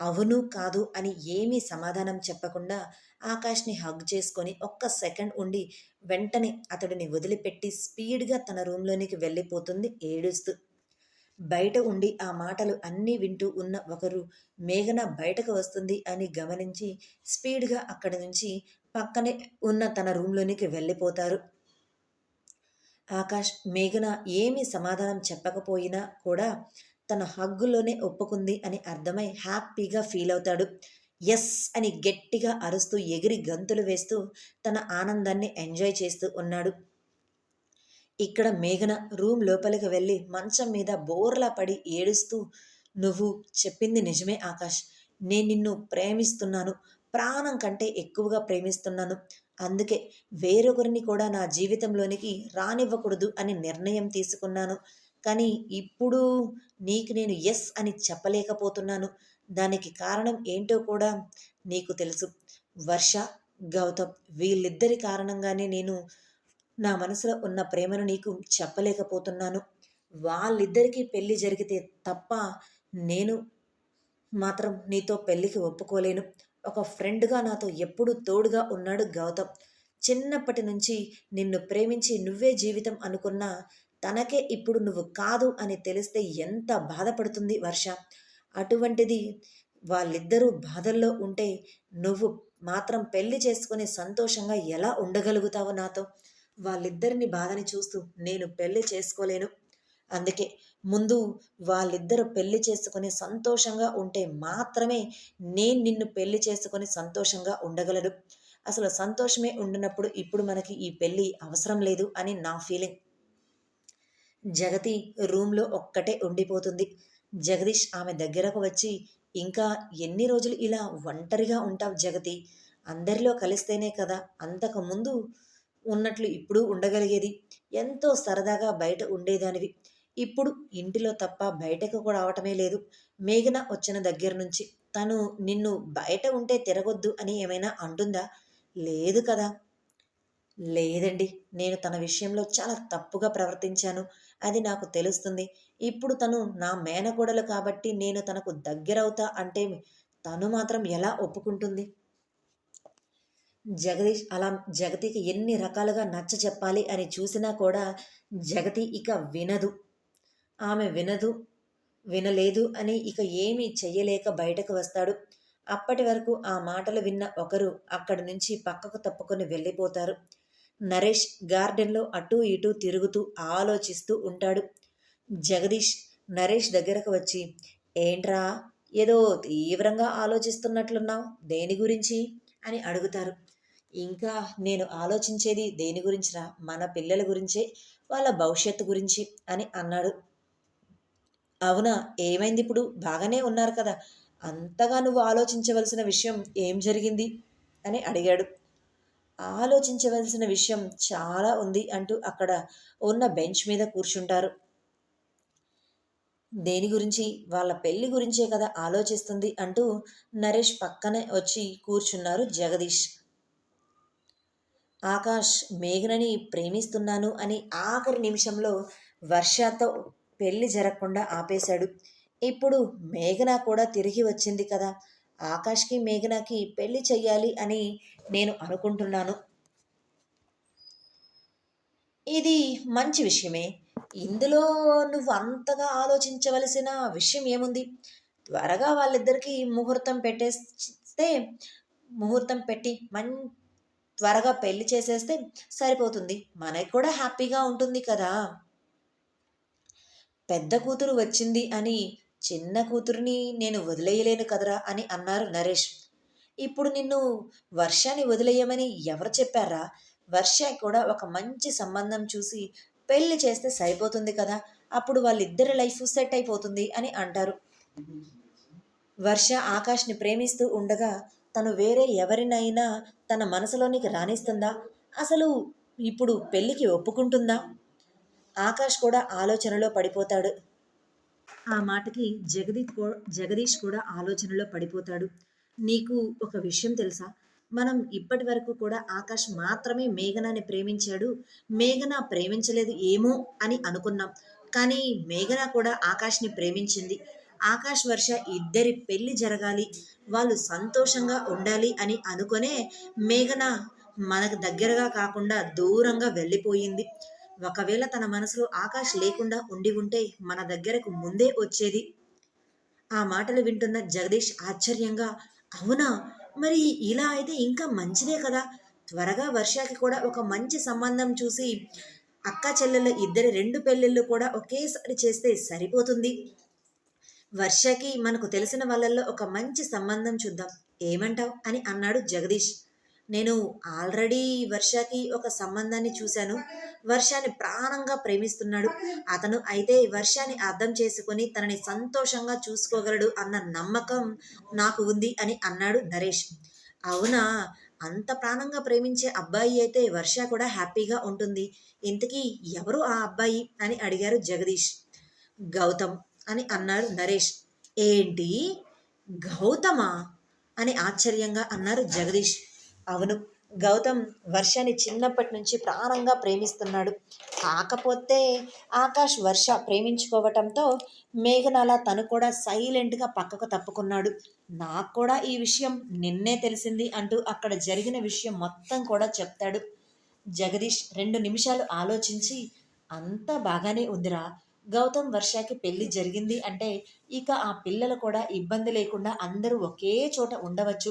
అవును కాదు అని ఏమీ సమాధానం చెప్పకుండా ఆకాష్ని హగ్ చేసుకొని ఒక్క సెకండ్ ఉండి వెంటనే అతడిని వదిలిపెట్టి స్పీడ్గా తన రూమ్లోనికి వెళ్ళిపోతుంది ఏడుస్తూ. బయట ఉండి ఆ మాటలు అన్నీ వింటూ ఉన్న ఒకరు మేఘన బయటకు వస్తుంది అని గమనించి స్పీడ్గా అక్కడి నుంచి పక్కనే ఉన్న తన రూమ్లోనికి వెళ్ళిపోతారు. ఆకాష్ మేఘన ఏమీ సమాధానం చెప్పకపోయినా కూడా తన హగ్గులోనే ఒప్పుకుంది అని అర్థమై హ్యాపీగా ఫీల్ అవుతాడు. ఎస్ అని గట్టిగా అరుస్తూ ఎగిరి గంతులు వేస్తూ తన ఆనందాన్ని ఎంజాయ్ చేస్తూ ఉన్నాడు. ఇక్కడ మేఘన రూమ్ లోపలికి వెళ్ళి మంచం మీద బోర్లా పడి ఏడుస్తూ నువ్వు చెప్పింది నిజమే ఆకాష్. నేను నిన్ను ప్రేమిస్తున్నాను. ప్రాణం కంటే ఎక్కువగా ప్రేమిస్తున్నాను. అందుకే వేరొకరిని కూడా నా జీవితంలోనికి రానివ్వకూడదు అని నిర్ణయం తీసుకున్నాను. కానీ ఇప్పుడు నీకు నేను ఎస్ అని చెప్పలేకపోతున్నాను. దానికి కారణం ఏంటో కూడా నీకు తెలుసు. వర్ష గౌతమ్ వీళ్ళిద్దరి కారణంగానే నేను నా మనసులో ఉన్న ప్రేమను నీకు చెప్పలేకపోతున్నాను. వాళ్ళిద్దరికీ పెళ్ళి జరిగితే తప్ప నేను మాత్రం నీతో పెళ్ళికి ఒప్పుకోలేను. ఒక ఫ్రెండ్గా నాతో ఎప్పుడూ తోడుగా ఉన్నాడు గౌతమ్. చిన్నప్పటి నుంచి నిన్ను ప్రేమించి నువ్వే జీవితం అనుకున్నా తనకే ఇప్పుడు నువ్వు కాదు అని తెలిస్తే ఎంత బాధపడుతుంది వర్ష? అటువంటిది వాళ్ళిద్దరూ బాధల్లో ఉంటే నువ్వు మాత్రం పెళ్ళి చేసుకుని సంతోషంగా ఎలా ఉండగలుగుతావు నాతో? వాళ్ళిద్దరిని బాధని చూస్తూ నేను పెళ్ళి చేసుకోలేను. అందుకే ముందు వాళ్ళిద్దరు పెళ్ళి చేసుకుని సంతోషంగా ఉంటే మాత్రమే నేను నిన్ను పెళ్ళి చేసుకుని సంతోషంగా ఉండగలను. అసలు సంతోషమే ఉండినప్పుడు ఇప్పుడు మనకి ఈ పెళ్ళి అవసరం లేదు అని నా ఫీలింగ్ జగతి రూమ్లో ఒక్కటే ఉండిపోతుంది. జగదీష్ ఆమె దగ్గరకు వచ్చి ఇంకా ఎన్ని రోజులు ఇలా ఒంటరిగా ఉంటావు జగతి? అందరిలో కలిస్తేనే కదా అంతకు ముందు ఉన్నట్లు ఇప్పుడు ఉండగలిగేది? ఎంతో సరదాగా బయట ఉండేదానివి. ఇప్పుడు ఇంటిలో తప్ప బయటకు కూడా అవటమే లేదు. మేఘన వచ్చిన దగ్గర నుంచి తను నిన్ను బయట ఉంటే తిరగొద్దు అని ఏమైనా అంటుందా? లేదు కదా. లేదండి నేను తన విషయంలో చాలా తప్పుగా ప్రవర్తించాను. అది నాకు తెలుస్తుంది. ఇప్పుడు తను నా మేనకోడలు కాబట్టి నేను తనకు దగ్గరవుతా అంటే తను మాత్రం ఎలా ఒప్పుకుంటుంది? జగదీష్ అలా జగతికి ఎన్ని రకాలుగా నచ్చ చెప్పాలి అని చూసినా కూడా జగతి ఇక వినదు. ఆమె వినదు వినలేదు అని ఇక ఏమీ చెయ్యలేక బయటకు వస్తాడు. అప్పటి వరకు ఆ మాటలు విన్న ఒకరు అక్కడి నుంచి పక్కకు తప్పుకొని వెళ్ళిపోతారు. నరేష్ గార్డెన్లో అటూ ఇటూ తిరుగుతూ ఆలోచిస్తూ ఉంటాడు. జగదీష్ నరేష్ దగ్గరకు వచ్చి ఏంట్రా ఏదో తీవ్రంగా ఆలోచిస్తున్నట్లున్నావు? దేని గురించి? అని అడుగుతారు. ఇంకా నేను ఆలోచించేది దేని గురించిరా? మన పిల్లల గురించే వాళ్ళ భవిష్యత్తు గురించి అని అన్నాడు. అవునా ఏమైంది ఇప్పుడు? బాగానే ఉన్నారు కదా. అంతగా నువ్వు ఆలోచించవలసిన విషయం ఏం జరిగింది? అని అడిగాడు. ఆలోచించవలసిన విషయం చాలా ఉంది అంటూ అక్కడ ఉన్న బెంచ్ మీద కూర్చుంటారు. దేని గురించి? వాళ్ళ పెళ్ళి గురించే కదా ఆలోచిస్తుంది అంటూ నరేష్ పక్కనే వచ్చి కూర్చున్నారు జగదీష్. ఆకాష్ మేఘనని ప్రేమిస్తున్నాను అని ఆఖరి నిమిషంలో వర్షతో పెళ్ళి జరగకుండా ఆపేశాడు. ఇప్పుడు మేఘన కూడా తిరిగి వచ్చింది కదా. ఆకాష్కి మేఘనకి పెళ్ళి చెయ్యాలి అని నేను అనుకుంటున్నాను. ఇది మంచి విషయమే. ఇందులో నువ్వు అంతగా ఆలోచించవలసిన విషయం ఏముంది? త్వరగా వాళ్ళిద్దరికీ ముహూర్తం పెట్టేస్తే ముహూర్తం పెట్టి మం త్వరగా పెళ్ళి చేసేస్తే సరిపోతుంది. మనకి కూడా హ్యాపీగా ఉంటుంది కదా. పెద్ద కూతురు వచ్చింది అని చిన్న కూతురిని నేను వదిలేయలేను కదరా అని అన్నారు నరేష్. ఇప్పుడు నిన్ను వర్షాన్ని వదిలేయమని ఎవరు చెప్పారా? వర్ష కూడా ఒక మంచి సంబంధం చూసి పెళ్ళి చేస్తే సరిపోతుంది కదా అప్పుడు వాళ్ళిద్దరి లైఫ్ సెట్ అయిపోతుంది అని అంటారు. వర్ష ఆకాష్ని ప్రేమిస్తూ ఉండగా తను వేరే ఎవరినైనా తన మనసులోనికి రాణిస్తుందా అసలు ఇప్పుడు పెళ్ళికి ఒప్పుకుంటుందా? ఆకాష్ కూడా ఆలోచనలో పడిపోతాడు. ఆ మాటకి జగదీష్ జగదీష్ కూడా ఆలోచనలో పడిపోతాడు. నీకు ఒక విషయం తెలుసా? మనం ఇప్పటి వరకు కూడా ఆకాష్ మాత్రమే మేఘనాని ప్రేమించాడు. మేఘన ప్రేమించలేదు ఏమో అని అనుకున్నాం. కానీ మేఘన కూడా ఆకాష్ని ప్రేమించింది. ఆకాష్ వర్ష ఇద్దరి పెళ్ళి జరగాలి. వాళ్ళు సంతోషంగా ఉండాలి అని అనుకునే మేఘన మనకు దగ్గరగా కాకుండా దూరంగా వెళ్ళిపోయింది. ఒకవేళ తన మనసులో ఆకాష్ లేకుండా ఉండి ఉంటే మన దగ్గరకు ముందే వచ్చేది. ఆ మాటలు వింటున్న జగదీష్ ఆశ్చర్యంగా అవునా? మరి ఇలా అయితే ఇంకా మంచిదే కదా. త్వరగా వర్షాకి కూడా ఒక మంచి సంబంధం చూసి అక్క చెల్లెళ్ళ ఇద్దరి రెండు పెళ్ళిళ్ళు కూడా ఒకేసారి చేస్తే సరిపోతుంది. వర్షకి మనకు తెలిసిన వాళ్ళల్లో ఒక మంచి సంబంధం చూద్దాం. ఏమంటావ్? అని అన్నాడు జగదీష్. నేను ఆల్రెడీ వర్షకి ఒక సంబంధాన్ని చూశాను. వర్షాన్ని ప్రాణంగా ప్రేమిస్తున్నాడు. అతను అయితే వర్షాన్ని అర్థం చేసుకొని తనని సంతోషంగా చూసుకోగలడు అన్న నమ్మకం నాకు ఉంది అని అన్నాడు నరేష్. అవునా? అంత ప్రాణంగా ప్రేమించే అబ్బాయి అయితే వర్ష కూడా హ్యాపీగా ఉంటుంది. ఇంతకీ ఎవరు ఆ అబ్బాయి? అని అడిగారు జగదీష్. గౌతమ్ అని అన్నాడు నరేష్. ఏంటి? గౌతమా? అని ఆశ్చర్యంగా అన్నారు జగదీష్. అవును. గౌతమ్ వర్షని చిన్నప్పటి నుంచి ప్రాణంగా ప్రేమిస్తున్నాడు. కాకపోతే ఆకాష్ వర్ష ప్రేమించుకోవటంతో మేఘనాల తను కూడా సైలెంట్గా పక్కకు తప్పుకున్నాడు. నాకు కూడా ఈ విషయం నిన్నే తెలిసింది అంటూ అక్కడ జరిగిన విషయం మొత్తం కూడా చెప్తాడు. జగదీష్ రెండు నిమిషాలు ఆలోచించి అంతా బాగానే ఉందిరా. గౌతమ్ వర్షకి పెళ్ళి జరిగింది అంటే ఇక ఆ పిల్లలు కూడా ఇబ్బంది లేకుండా అందరూ ఒకే చోట ఉండవచ్చు.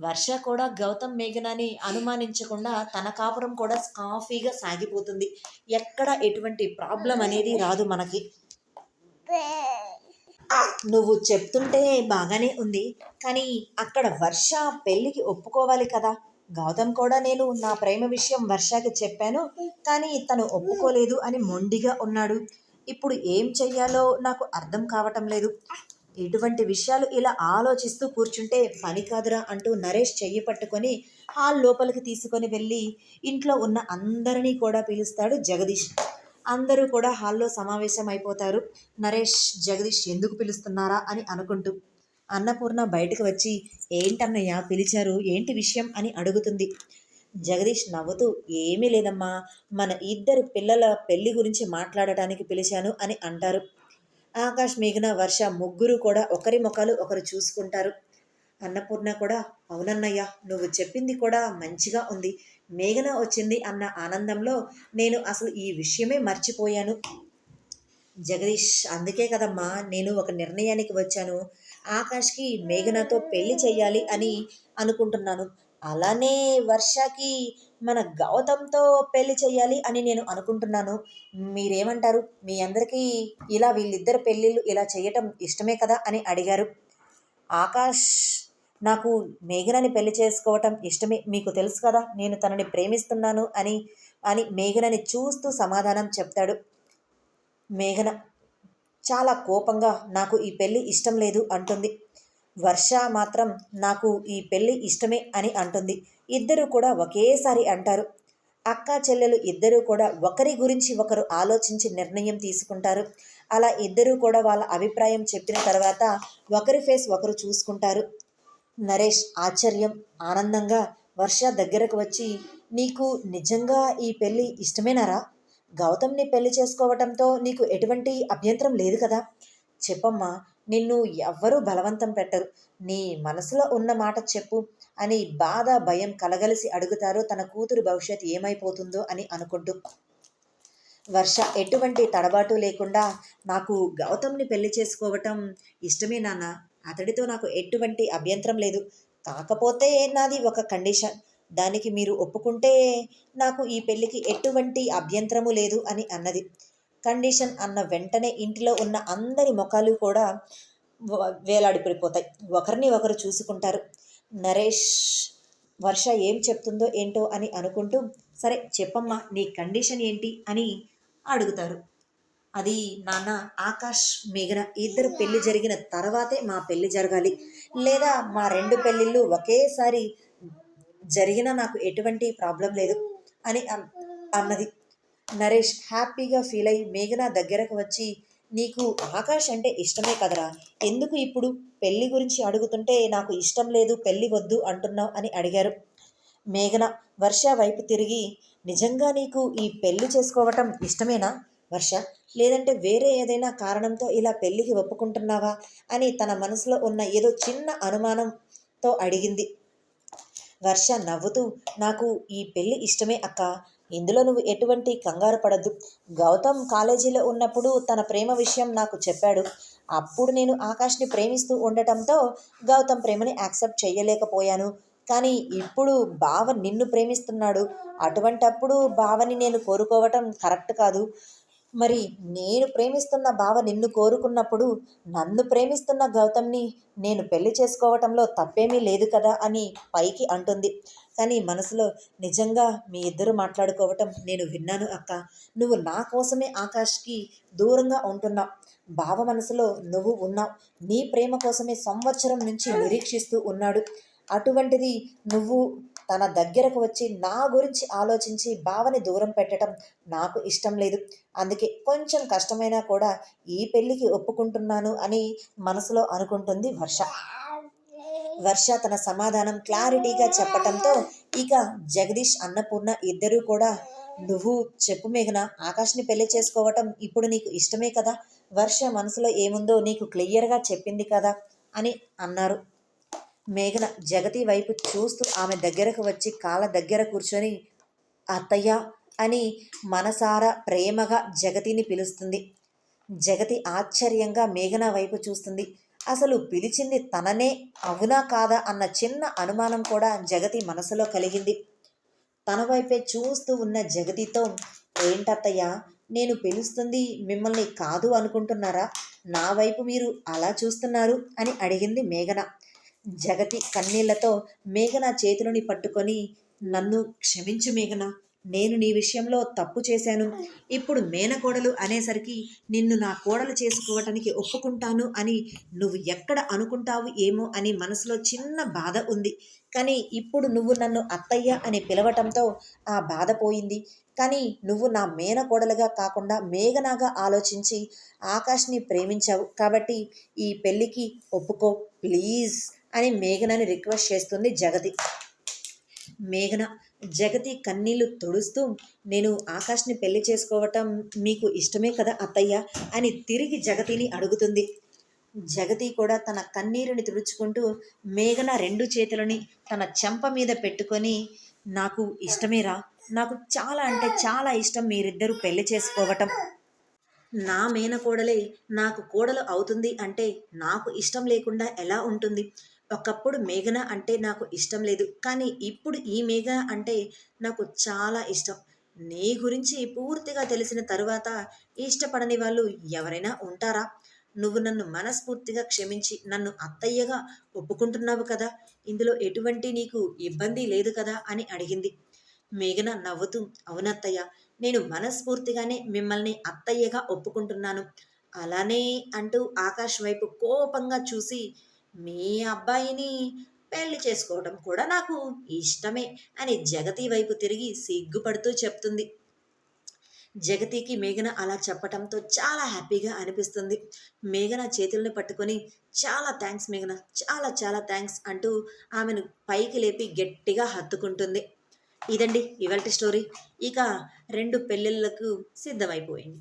వర్ష కూడా గౌతమ్ మేఘనాని అనుమానించకుండా తన కాపురం కూడా కాఫీగా సాగిపోతుంది. ఎక్కడ ఎటువంటి ప్రాబ్లం అనేది రాదు మనకి. నువ్వు చెప్తుంటే బాగానే ఉంది. కానీ అక్కడ వర్ష పెళ్ళికి ఒప్పుకోవాలి కదా. గౌతమ్ కూడా నేను నా ప్రేమ విషయం వర్షకి చెప్పాను. కానీ తను ఒప్పుకోలేదు అని మొండిగా ఉన్నాడు. ఇప్పుడు ఏం చెయ్యాలో నాకు అర్థం కావటం లేదు. ఇటువంటి విషయాలు ఇలా ఆలోచిస్తూ కూర్చుంటే పని కాదురా అంటూ నరేష్ చెయ్యి పట్టుకొని హాల్ లోపలికి తీసుకొని వెళ్ళి ఇంట్లో ఉన్న అందరినీ కూడా పిలుస్తాడు జగదీష్. అందరూ కూడా హాల్లో సమావేశం అయిపోతారు నరేష్ జగదీష్ ఎందుకు పిలుస్తున్నారా అని అనుకుంటూ. అన్నపూర్ణ బయటకు వచ్చి ఏంటన్నయ్య పిలిచారు? ఏంటి విషయం? అని అడుగుతుంది. జగదీష్ నవ్వుతూ ఏమీ లేదమ్మా. మన ఇద్దరు పిల్లల పెళ్ళి గురించి మాట్లాడటానికి పిలిచాను అని అంటారు. ఆకాష్ మేఘన వర్ష ముగ్గురు కూడా ఒకరి ముఖాలు ఒకరు చూసుకుంటారు. అన్నపూర్ణ కూడా అవునన్నయ్య నువ్వు చెప్పింది కూడా మంచిగా ఉంది. మేఘన వచ్చింది అన్న ఆనందంలో నేను అసలు ఈ విషయమే మర్చిపోయాను. జగదీష్ అందుకే కదమ్మా నేను ఒక నిర్ణయానికి వచ్చాను. ఆకాష్కి మేఘనతో పెళ్ళి చేయాలి అని అనుకుంటున్నాను. అలానే వర్షకి మన గౌతమ్తో పెళ్ళి చేయాలి అని నేను అనుకుంటున్నాను. మీరేమంటారు? మీ అందరికీ ఇలా వీళ్ళిద్దరు పెళ్ళిళ్ళు ఇలా చేయటం ఇష్టమే కదా అని అడిగారు. ఆకాష్ నాకు మేఘనని పెళ్ళి చేసుకోవటం ఇష్టమే మీకు తెలుసు కదా నేను తనని ప్రేమిస్తున్నాను అని అని మేఘనని చూస్తూ సమాధానం చెప్తాడు. మేఘన చాలా కోపంగా నాకు ఈ పెళ్ళి ఇష్టం లేదు అంటుంది. వర్ష మాత్రం నాకు ఈ పెళ్ళి ఇష్టమే అని అంటుంది. ఇద్దరు కూడా ఒకేసారి అంటారు. అక్క చెల్లెలు ఇద్దరూ కూడా ఒకరి గురించి ఒకరు ఆలోచించి నిర్ణయం తీసుకుంటారు. అలా ఇద్దరూ కూడా వాళ్ళ అభిప్రాయం చెప్పిన తర్వాత ఒకరి ఫేస్ ఒకరు చూసుకుంటారు. నరేష్ ఆశ్చర్యం ఆనందంగా వర్ష దగ్గరకు వచ్చి నీకు నిజంగా ఈ పెళ్ళి ఇష్టమేనారా? గౌతమ్ని పెళ్ళి చేసుకోవటంతో నీకు ఎటువంటి అభ్యంతరం లేదు కదా? చెప్పమ్మా నిన్ను ఎవ్వరూ బలవంతం పెట్టరు. నీ మనసులో ఉన్న మాట చెప్పు. అని బాధ భయం కలగలిసి అడుగుతారో తన కూతురు భవిష్యత్ ఏమైపోతుందో అని అనుకుంటూ. వర్ష ఎటువంటి తడబాటు లేకుండా నాకు గౌతమ్ని పెళ్ళి చేసుకోవటం ఇష్టమే నాన్న. అతడితో నాకు ఎటువంటి అభ్యంతరం లేదు. కాకపోతే నాది ఒక కండిషన్. దానికి మీరు ఒప్పుకుంటే నాకు ఈ పెళ్ళికి ఎటువంటి అభ్యంతరము లేదు అని అన్నది. కండిషన్ అన్న వెంటనే ఇంటిలో ఉన్న అందరి ముఖాలు కూడా వేలాడిపడిపోతాయి. ఒకరిని ఒకరు చూసుకుంటారు. నరేష్ వర్ష ఏం చెప్తుందో ఏంటో అని అనుకుంటూ సరే చెప్పమ్మా నీ కండిషన్ ఏంటి అని అడుగుతారు. అది నాన్న ఆకాష్ మేఘన ఇద్దరు పెళ్ళి జరిగిన తర్వాతే మా పెళ్ళి జరగాలి. లేదా మా రెండు పెళ్ళిళ్ళు ఒకేసారి జరిగినా నాకు ఎటువంటి ప్రాబ్లం లేదు అని అన్- అన్నది. నరేష్ హ్యాపీగా ఫీల్ అయ్యి మేఘన దగ్గరకు వచ్చి నీకు ఆకాష్ అంటే ఇష్టమే కదరా? ఎందుకు ఇప్పుడు? పెళ్ళి గురించి అడుగుతుంటే నాకు ఇష్టం లేదు పెళ్ళి వద్దు అంటున్నావు అని అడిగారు. మేఘన వర్ష వైపు తిరిగి నిజంగా నీకు ఈ పెళ్ళి చేసుకోవటం ఇష్టమేనా వర్ష? లేదంటే వేరే ఏదైనా కారణంతో ఇలా పెళ్ళికి ఒప్పుకుంటున్నావా అని తన మనసులో ఉన్న ఏదో చిన్న అనుమానంతో అడిగింది. వర్ష నవ్వుతూ నాకు ఈ పెళ్ళి ఇష్టమే అక్క. ఇందులో నువ్వు ఎటువంటి కంగారు పడద్దు. గౌతమ్ కాలేజీలో ఉన్నప్పుడు తన ప్రేమ విషయం నాకు చెప్పాడు. అప్పుడు నేను ఆకాష్ని ప్రేమిస్తూ ఉండటంతో గౌతమ్ ప్రేమని యాక్సెప్ట్ చేయలేకపోయాను. కానీ ఇప్పుడు బావ నిన్ను ప్రేమిస్తున్నాడు. అటువంటప్పుడు బావని నేను కోరుకోవటం కరెక్ట్ కాదు. మరి నేను ప్రేమిస్తున్న బావ నిన్ను కోరుకున్నప్పుడు నన్ను ప్రేమిస్తున్న గౌతమ్ని నేను పెళ్ళి చేసుకోవటంలో తప్పేమీ లేదు కదా అని పైకి అంటుంది. కానీ మనసులో నిజంగా మీ ఇద్దరు మాట్లాడుకోవటం నేను విన్నాను అక్క. నువ్వు నా కోసమే ఆకాష్కి దూరంగా ఉంటున్నావు బావ మనసులో నువ్వు ఉన్నావు. నీ ప్రేమ కోసమే సంవత్సరం నుంచి నిరీక్షిస్తూ ఉన్నాడు. అటువంటిది నువ్వు తన దగ్గరకు వచ్చి నా గురించి ఆలోచించి బావని దూరం పెట్టడం నాకు ఇష్టం లేదు. అందుకే కొంచెం కష్టమైనా కూడా ఈ పెళ్ళికి ఒప్పుకుంటున్నాను అని మనసులో అనుకుంటుంది వర్ష. వర్ష తన సమాధానం క్లారిటీగా చెప్పటంతో ఇక జగదీష్ అన్నపూర్ణ ఇద్దరూ కూడా నువ్వు చెప్పు మేఘన ఆకాష్ని పెళ్ళి చేసుకోవటం ఇప్పుడు నీకు ఇష్టమే కదా? వర్ష మనసులో ఏముందో నీకు క్లియర్గా చెప్పింది కదా? అని అన్నారు. మేఘన జగతి వైపు చూస్తూ ఆమె దగ్గరకు వచ్చి కాళ్ళ దగ్గర కూర్చొని అత్తయ్య అని మనసారా ప్రేమగా జగతిని పిలుస్తుంది. జగతి ఆశ్చర్యంగా మేఘన వైపు చూస్తుంది. అసలు పిలిచింది తననే అవునా కాదా అన్న చిన్న అనుమానం కూడా జగతి మనసులో కలిగింది. తన వైపే చూస్తూ ఉన్న జగతితో ఏంటత్తయ్య నేను పిలుస్తుంది మిమ్మల్ని కాదు అనుకుంటున్నారా? నా వైపు మీరు అలా చూస్తున్నారు? అని అడిగింది మేఘన. జగతి కన్నీళ్ళతో మేఘన చేతులని పట్టుకొని నన్ను క్షమించు మేఘన నేను నీ విషయంలో తప్పు చేశాను. ఇప్పుడు మేనకోడలు అనేసరికి నిన్ను నా కోడలు చేసుకోవటానికి ఒప్పుకుంటాను అని నువ్వు ఎక్కడ అనుకుంటావు ఏమో అని మనసులో చిన్న బాధ ఉంది. కానీ ఇప్పుడు నువ్వు నన్ను అత్తయ్య అని పిలవటంతో ఆ బాధ పోయింది. కానీ నువ్వు నా మేనకోడలుగా కాకుండా మేఘనాగా ఆలోచించి ఆకాష్ని ప్రేమించావు. కాబట్టి ఈ పెళ్ళికి ఒప్పుకో ప్లీజ్ అని మేఘనని రిక్వెస్ట్ చేస్తుంది జగతి. మేఘన జగతి కన్నీళ్ళు తుడుస్తూ నేను ఆకాష్ని పెళ్ళి చేసుకోవటం మీకు ఇష్టమే కదా అత్తయ్య అని తిరిగి జగతిని అడుగుతుంది. జగతి కూడా తన కన్నీరుని తుడుచుకుంటూ మేఘన రెండు చేతులని తన చెంప మీద పెట్టుకొని నాకు ఇష్టమేరా. నాకు చాలా అంటే చాలా ఇష్టం మీరిద్దరూ పెళ్ళి చేసుకోవటం. నా మేనకోడలే నాకు కోడలు అవుతుంది అంటే నాకు ఇష్టం లేకుండా ఎలా ఉంటుంది? ఒకప్పుడు మేఘన అంటే నాకు ఇష్టం లేదు. కానీ ఇప్పుడు ఈ మేఘ అంటే నాకు చాలా ఇష్టం. నీ గురించి పూర్తిగా తెలిసిన తరువాత ఇష్టపడని వాళ్ళు ఎవరైనా ఉంటారా? నువ్వు నన్ను మనస్ఫూర్తిగా క్షమించి నన్ను అత్తయ్యగా ఒప్పుకుంటున్నావు కదా? ఇందులో ఎటువంటి నీకు ఇబ్బంది లేదు కదా? అని అడిగింది. మేఘన నవ్వుతూ అవునత్తయ్య నేను మనస్ఫూర్తిగానే మిమ్మల్ని అత్తయ్యగా ఒప్పుకుంటున్నాను. అలానే అంటూ ఆకాశ్ వైపు కోపంగా చూసి మీ అబ్బాయిని పెళ్ళి చేసుకోవడం కూడా నాకు ఇష్టమే అని జగతి వైపు తిరిగి సిగ్గుపడుతూ చెప్తుంది. జగతికి మేఘన అలా చెప్పటంతో చాలా హ్యాపీగా అనిపిస్తుంది. మేఘన చేతుల్ని పట్టుకొని చాలా థ్యాంక్స్ మేఘన చాలా చాలా థ్యాంక్స్ అంటూ ఆమెను పైకి లేపి గట్టిగా హత్తుకుంటుంది. ఇదండి ఇవాల్టి స్టోరీ. ఇక రెండు పెళ్ళిళ్ళకు సిద్ధమైపోయింది.